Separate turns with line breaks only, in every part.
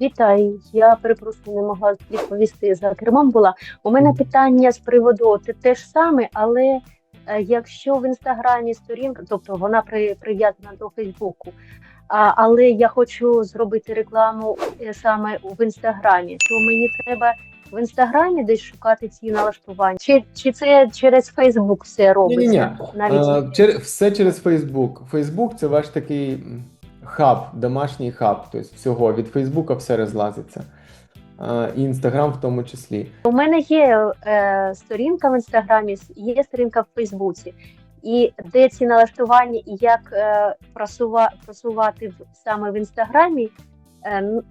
Вітаю, я перепрошую, не могла відповісти за кермом була. У мене питання з приводу те, те ж саме, але е, якщо в інстаграмі сторінка, тобто вона при, прив'язана до Фейсбуку, а, але я хочу зробити рекламу е, саме в інстаграмі, то мені треба в інстаграмі десь шукати ці налаштування, чи, чи це через Фейсбук все робиться?
Ні-ні-ні.
Навіть
Е, чер- все через Facebook. Facebook це ваш такий хаб, домашній хаб. Тобто всього від Фейсбука все розлазиться. І Інстаграм в тому числі.
У мене є е, сторінка в інстаграмі, є сторінка в Фейсбуці, і де ці налаштування і як е, просува, просувати в, саме в інстаграмі, е,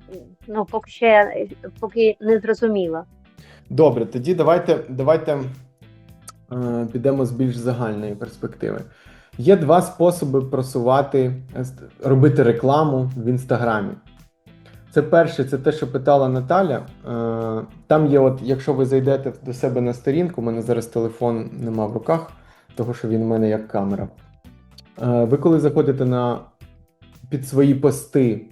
ну поки ще поки не зрозуміла.
Добре, тоді давайте, давайте е, підемо з більш загальної перспективи. Є два способи просувати, е, робити рекламу в інстаграмі. Це перше, це те, що питала Наталя. Е, Там є, от, якщо ви зайдете до себе на сторінку, у мене зараз телефон нема в руках, того що він у мене як камера. Е, Ви коли заходите на під свої пости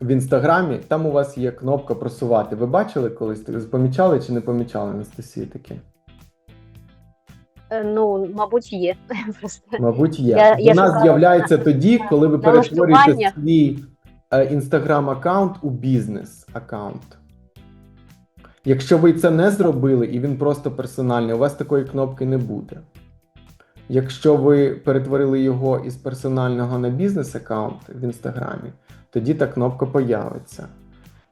в інстаграмі, там у вас є кнопка просувати. Ви бачили колись? Помічали чи не помічали Анастасія таке?
Е, ну, мабуть, є.
Мабуть, є.
Я- я
Вона
шукала
з'являється тоді, коли ви перетворюєте свій інстаграм аккаунт у бізнес аккаунт. Якщо ви це не зробили і він просто персональний, у вас такої кнопки не буде. Якщо ви перетворили його із персонального на бізнес аккаунт в інстаграмі, тоді та кнопка появиться.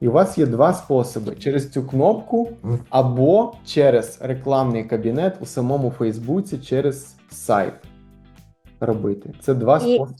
І у вас є два способи: через цю кнопку або через рекламний кабінет у самому Фейсбуці через сайт робити. Це два
І-
способи.